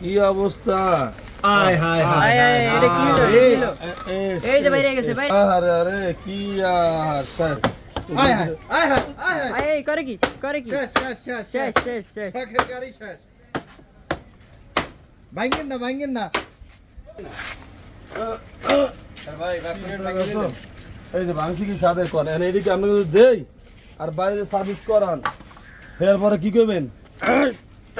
কি অবস্থা? আয় হায় এটা কি হলো? এই যে বাইরে গেছে, ভাই। আরে আরে কি আর স্যার? আয় হায় আয় হায় আয় হায় আয়, করে কি করে কি? শেষ শেষ শেষ শেষ। শেষ শেষ শখের শেষ। ভাঙ্গেন না ভাঙ্গেন না। এই যে। ভাঙছি কি সাথে করেন এদিকে যদি দেই আর বাইরে সার্ভিস করান এরপরে কি করবেন?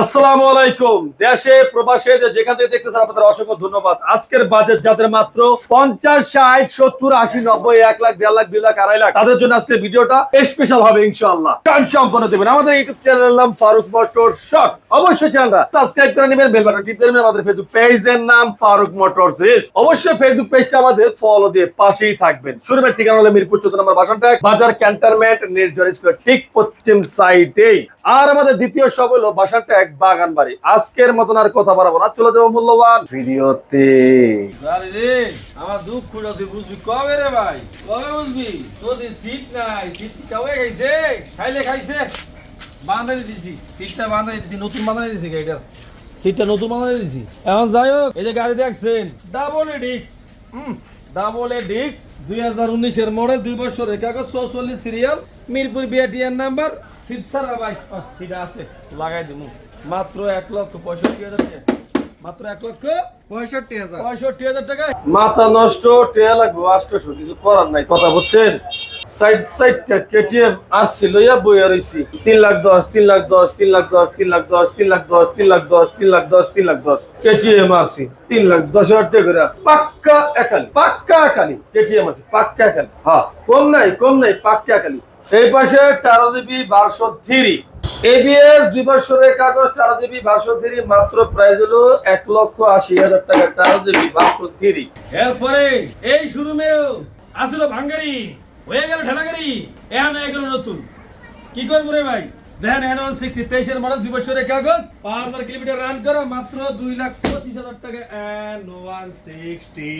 আসসালামু আলাইকুম। দেশে, প্রবাসে যেখান থেকে দেখতেছেন আপনাদের অসংখ্য ধন্যবাদ। আজকের বাজেট যাদের মাত্র পঞ্চাশ, ষাট, সত্তর, আশি, নব্বই, এক লাখ, দেড় লাখ, দুই লাখ, আড়াই লাখ। তাদের জন্য আজকের ভিডিওটা স্পেশাল হবে ইনশাআল্লাহ। টান সম্পন্ন দেবেন। আমাদের ইউটিউব নাম ফারুক মোটর অবশ্যই চ্যানেলটা সাবস্ক্রাইব করে নেবেন বেল বাটন আমাদের ফেসবুক পেজের নাম ফারুক মোটরস অবশ্যই ফেসবুক পেজটা আমাদের ফলো দিয়ে পাশেই থাকবেন। শুরুমের ঠিকানা হলো মিরপুর চোদ্দ নম্বর বাসানটা বাজার স্কুলের ঠিক পশ্চিম সাইডেই আর আমাদের দ্বিতীয় সব হলো বাসানটা এক বাগান বাড়ি। আজকের মতন আর কথা বাড়াবো না। চলে যাব মূল্যবান ভিডিওতে। আমার দুঃখ তুই বুঝবি কবে রে ভাই? কবে বুঝবি? তোদের সিট নাই সিট কবে খাইছে? খাইলে খাইছে। দিছি সিটটা দিছি, নতুন বাঁধাই দিছি গাড়িটার সিটটা নতুন বাঁধাই দিছি। এখন যাই হোক, এই যে গাড়ি দেখছেন ডাবল ডিক্স ডাবল এ ডিক্স দুই হাজার উনিশের মডেল দুই বছরের কাগজ, চৌচল্লিশ সিরিয়াল মিরপুর বিআটিএন নাম্বার সিট সারা ভাই সিট আছে, লাগাই দিমু। মাত্র এক লক্ষ পঁয়ষট্টি হাজার টাকা। মাত্র এক লক্ষ পঁয়ষট্টি হাজার। পঁয়ষট্টি হাজার টাকা মাথা নষ্ট টেয়া লাগবে আষ্টশো কিছু করার নাই কথা বুঝছেন? সাইড সাইড কেটিএম আসছি লইয়া বইয়া রইছি। তিন লাখ দশ তিন লাখ দশ তিন লাখ দশ তিন লাখ দশ তিন লাখ দশ তিন লাখ দশ তিন লাখ দশ তিন লাখ দশ। কেটিএম আসছি তিন লাখ দশ হাজার টাকা করে পাক্কা একালি পাক্কা একালি কেটিএম আছে পাক্কা একালি। হ্যাঁ কম নাই কম নাই পাক্কা একালি। এই পাশে তেরো জিবি বারোশো থ্রি এবিএস দুই বছরের কাগজ, তেরো জিবি বারোশো থ্রি মাত্র প্রাইস হলো এক লক্ষ আশি হাজার টাকা, তেরো জিবি বারোশো থ্রি এরপরে এই শুরুমেও আসলো ভাঙ্গারি, হয়ে গেল ঠেলাগারি এখন গেল নতুন। কি করব রে ভাই? দেখেন এন সিক্সটি তেইশের মডেল দুই বছরের কাগজ। পাঁচ হাজার কিলোমিটার রান করো, মাত্র দুই লাখ পঁচিশ হাজার টাকা এন সিক্সটি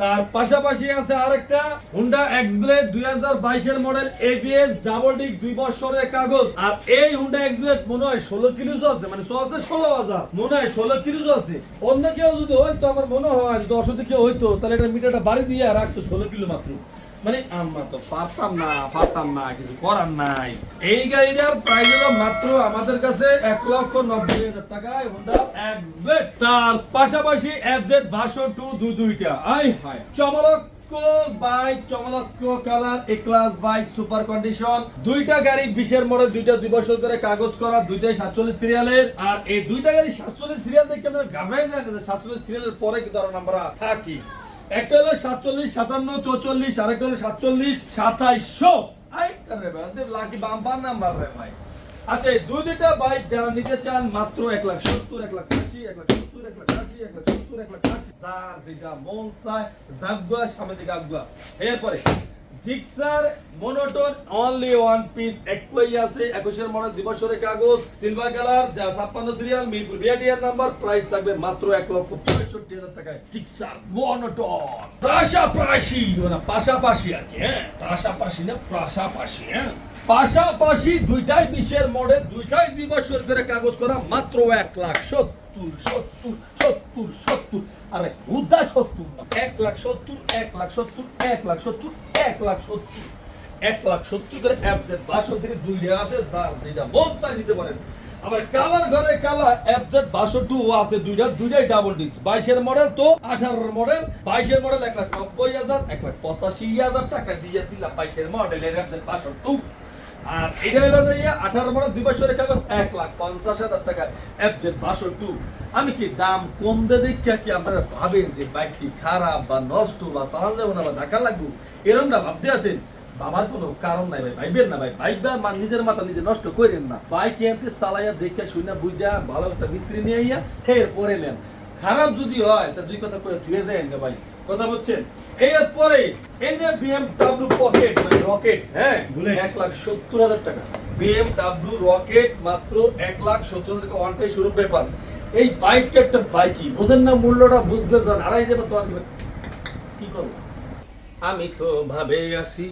তার পাশাপাশি আছে আরেকটা হুন্ডা এক্স ব্লেড দুই হাজার বাইশের মডেল এবিএস ডাবল ডিস্ক দুই বছরের কাগজ। আর এই হুন্ডা এক্স ব্লেড মনে হয় ষোলো কিলোস আছে মানে আছে ষোলো হাজার। মনে হয় ষোলো কিলোস আছে অন্য কেউ যদি হয়তো আমার মনে হয় অসুবিধা কেউ হইতো, তাহলে এটা মিটারটা বাড়ি দিয়ে রাখতো ষোলো কিলো মাত্র। মানে আমরা তো পারতাম না পারতাম না, কিছু করার নাই। এই গাড়িটার প্রাইস হলো মাত্র আমাদের কাছে এক লক্ষ নব্বই হাজার টাকায় হোন্ডা তার পাশাপাশি এফজেড ভার্সন টু দুই দুইটা আই হাই দুইটাই সাতচল্লিশ সিরিয়ালের আর এই দুইটা গাড়ি সাতচল্লিশ সিরিয়াল পরে নাম্বার থাকি? একটা হলো সাতচল্লিশ, সাতান্ন, চৌচল্লিশ, আরেকটা হলো সাতচল্লিশ সাতাইশো লাকি বাম্পার নাম্বার ভাই। আচ্ছা দুই দুইটা বাইক যারা নিতে চান, মাত্র এক লাখ সত্তর, এক লাখ আশি, এক লাখ সত্তর, এক লাখ আশি, এক লাখ এক লাখ আশি। যার মন চায় জাগুয়া সামনে এরপরে Gixxer, monotone only one piece একই আছে। একুশের মডেল দিবসরের কাগজ সিলভার কালার যা ছাপ্পান্ন সিরিয়াল মিরপুর বিআটিআর নাম্বার প্রাইস থাকবে মাত্র এক লক্ষ পঁয়ষট্টি হাজার টাকায়। Gixxer, monotone. পাশাপাশি না পাশাপাশি আর কি হ্যাঁ? পাশাপাশি না, পাশাপাশি হ্যাঁ? পাশাপাশি দুইটাই বিশের মডেল দুইটাই দুই বছর করে কাগজ করা মাত্র এক লাখ সত্তর সত্তর সত্তর। সত্তর আরে উদ্দা সত্তর এক লাখ সত্তর, এক লাখ সত্তর, এক লাখ সত্তর, এক লাখ সত্তর। এক লাখ সত্তর করে বাষট্টি দুইটা আছে, যার যেটা চাই দিতে পারেন। আবার কালার ঘরে কালার অ্যাপজেড বাষট্টি আছে, দুইটা, দুইটাই ডাবল ডিস্ক বাইশের মডেল তো আঠারোর মডেল বাইশের মডেল এক লাখ নব্বই হাজার, এক লাখ পঁচাশি হাজার টাকা দিয়ে দিলাম বাইশের মডেলের অ্যাপজেড বাষট্টি আর আঠারো দুই বছরের কাগজ, এক লাখ পঞ্চাশ হাজার টাকা। দাম কি আপনারা ভাবেন যে বাইকটি খারাপ বা নষ্ট বা না ভাবতে বাবার কোনো কারণ নাই ভাই, ভাইবেন না ভাই। বাইক মা- নিজের মাথা নিজে নষ্ট করেন না। বাইক এনতে চালাইয়া দেখে শুনে বুঝা ভালো একটা মিস্ত্রি নিয়ে আইয়া ফের পরে নেন। খারাপ যদি হয়, তা দুই কথা করে ধুয়ে যায় ভাই। কথা বলছেন? এরপরে এই যে বিএমডব্লিউ পকেট মানে রকেট হ্যাঁ? এক লাখ সত্তর হাজার টাকা। বিএমডব্লিউ রকেট মাত্র এক লাখ সত্তর হাজার টাকা ওয়ানটাই শুরু পেপার এই বাইকটা একটা বাইকই বোঝেন না মূল্যটা বুঝবে যান আড়াই যাবে তোমার কি করব? আমি তো ভাবে আসি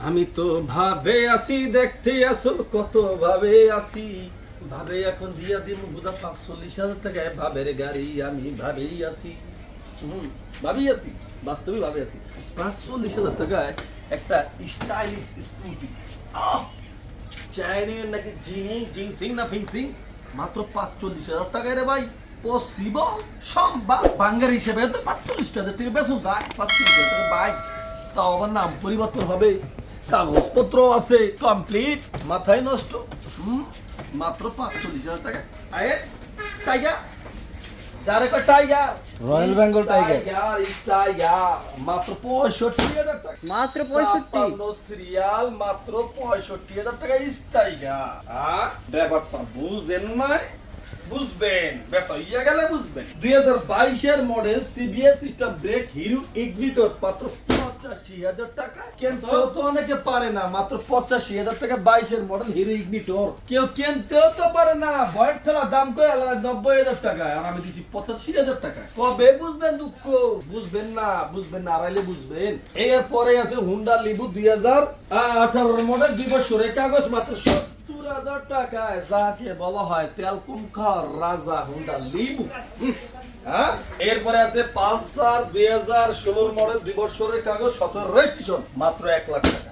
আমি তো ভাবে আসি দেখতে আসো কত ভাবে আসি ভাবে এখন দিয়া দিব বুধা পাঁচচল্লিশ হাজার টাকায় ভাবের গাড়ি আমি ভাবেই আসি ভাবেই আসি বাস্তবে ভাবে আসি পাঁচচল্লিশ হাজার টাকায় একটা স্টাইলিশ স্কুটি চাইনিজ নাকি জিং জিংসিং না ফিংসিং মাত্র পাঁচচল্লিশ হাজার টাকায় রে ভাই পসিবল সম্ভব। বাঙ্গার হিসেবে তো পাঁচচল্লিশ হাজার টাকা বেসন যায়, পাঁচচল্লিশ হাজার টাকা বাইক তাও আবার নাম পরিবর্তন হবে। কাগজপত্র আছে কমপ্লিট মাথায় নষ্ট। হুম, মাত্র পাঁচচল্লিশ হাজার টাকা আয়ে, টাইগার। যারে কয় tiger royal Bengal tiger. Tiger tiger মাত্র পঁয়ষট্টি হাজার টাকা। মাত্র পঁয়ষট্টি। ছাপ্পান্ন সিরিয়াল মাত্র পঁয়ষট্টি হাজার টাকা স্টাইগা ব্যাপারটা বুঝেন নাই? বুঝবেন। বেসা ইয়া গেলে বুঝবেন। দুই হাজার বাইশের model CBS system brake Hero Ignitor মাত্র পঁচাশি হাজার টাকা? কিন্তু তো অনেকে পারে না, মাত্র পঁচাশি হাজার টাকা বাইশের মডেল হিরো ইগনিটর কেউ কিনতেও তো পারে না, বয়ের ঠেলা দাম কয়ে নব্বই হাজার টাকা, আর আমি দিচ্ছি পঁচাশি হাজার টাকা। কবে বুঝবেন দুঃখ? বুঝবেন না বুঝবেন না, আড়াইলে বুঝবেন। এরপরে আছে হুন্ডা লিবু দুই হাজার আঠারোর মডেল দুই বছরের কাগজ, মাত্র সত্তর হাজার টাকায়, যাকে বলা হয় তেল কম রাজা হুন্ডা লিবু হ্যাঁ? এরপরে আছে পালসার দুই হাজার ষোলোর মডেল দুই বছরের কাগজ, সতেরো রেজিস্ট্রেশন মাত্র এক লাখ টাকা।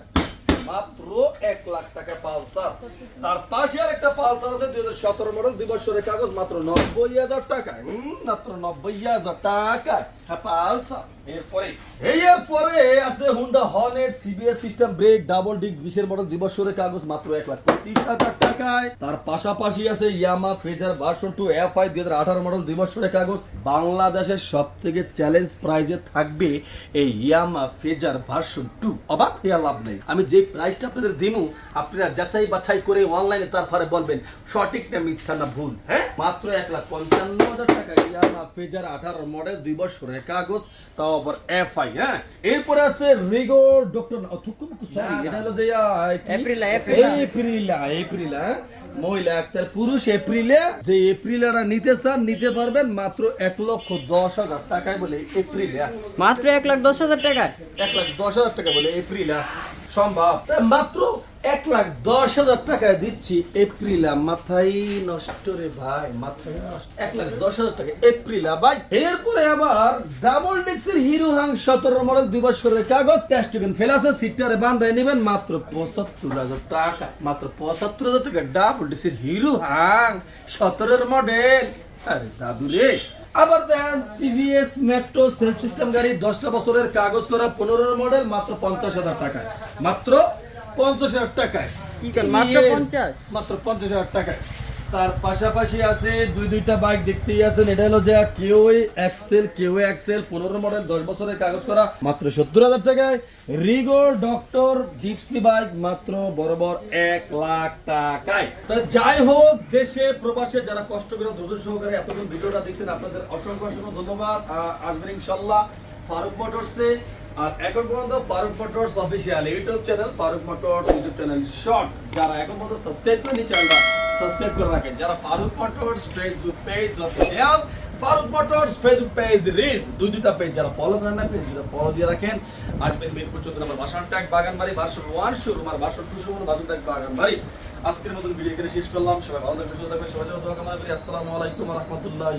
মাত্র এক লাখ টাকা পালসার। তার পাশে আর একটা পালসার আছে দুই হাজার সতেরো মডেল দুই বছরের কাগজ, মাত্র নব্বই হাজার টাকায় মাত্র নব্বই হাজার পালসার কাগজ বাংলাদেশের সব থেকে চ্যালেঞ্জ প্রাইজে থাকবে এই ইয়ামা ফেজার ভার্সন টু অবাক হইয়া লাভ নেই। আমি যে প্রাইসটা আপনাদের দিমু, আপনারা যাচাই বাছাই করে অনলাইনে তারপরে বলবেন, সঠিক না মিথ্যা না ভুল হ্যাঁ? মাত্র এক লাখ পঞ্চান্ন হাজার টাকা ইয়ামা ফেজার আঠারো মডেল দুই বছরের কাগজ তাও আবার এফ আই হ্যাঁ? এরপরে আছে রিগো ডক্টর থুকুম সরি এটা হলো যে এপ্রিলা, এপ্রিলা। এপ্রিলা এপ্রিলা হ্যাঁ? মহিলা একটার পুরুষ এপ্রিলে। যে এপ্রিলারা নিতে চান নিতে পারবেন মাত্র এক লক্ষ দশ হাজার টাকায় বলে এপ্রিলে। মাত্র এক লাখ দশ হাজার টাকা এক লাখ দশ হাজার টাকা বলে এপ্রিলা। সম্ভব। মাত্র এক লাখ দশ হাজার টাকায় দিচ্ছি এপ্রিলা। মাথায় নষ্ট রে ভাই, মাথায় নষ্ট। এক লাখ দশ হাজার টাকা এপ্রিলা ভাই। এরপরে আবার ডাবল ডিক্সের হিরো হাং সতেরো মডেল দুই বছরের কাগজ ক্যাশ টোকেন ফেল আছে সিটটারে বান্ধায় নেবেন মাত্র পঁচাত্তর হাজার টাকা, মাত্র পঁচাত্তর হাজার টাকা ডাবল ডিক্সের হিরো হাং সতেরোর মডেল। আরে দাদু রে আবার দেন টিভিএস মেট্রো সেলফ সিস্টেম গাড়ি দশটা বছরের কাগজ করা পনেরো মডেল মাত্র পঞ্চাশ হাজার টাকায়। মাত্র পঞ্চাশ হাজার টাকায়। মাত্র TVS 50? মাত্র পঞ্চাশ হাজার টাকায়। তার পাশাপাশি আছে দুই দুইটা বাইক দেখতেই আছেন। এটা হলো যে কেউ এক্সেল কেউ এক্সেল, পনেরো মডেল দশ বছরের কাগজ করা, মাত্র সত্তর হাজার টাকায়। রিগো ডক্টর জিপসি বাইক মাত্র বরাবর এক লাখ টাকায়। তা যাই হোক, দেশে, প্রবাসে যারা কষ্ট করে ধৈর্য সহকারে এতক্ষণ ভিডিওটা দেখছেন, আপনাদের অসংখ্য অসংখ্য ধন্যবাদ। আসবেন ইনশাল্লাহ ফারুক মোটরসে। আর এখন পর্যন্ত Faruk motors official YouTube channel Faruk motors YouTube channel short যারা এখন পর্যন্ত সাবস্ক্রাইব করেনি চ্যানেলটা সাবস্ক্রাইব করে রাখেন। যারা Faruk motors Facebook page official Faruk Facebook page reels দুই দুটা পেজ যারা ফলো করেন না পেজ দুটা ফলো দিয়ে রাখেন। আসবেন মিরপুর চোদ্দ নম্বর বাসন ট্যাগ বাগানবাড়ি, বাসন ওয়ান শোরুম আর বাসন টু বাসন ট্যাগ বাগানবাড়ি। আজকের মতন ভিডিও এখানে শেষ করলাম। সবাই ভালো থাকবেন, সুস্থ সবাই দোয়া কামনা করি। আসসালামু আলাইকুম রহমতুল্লাহ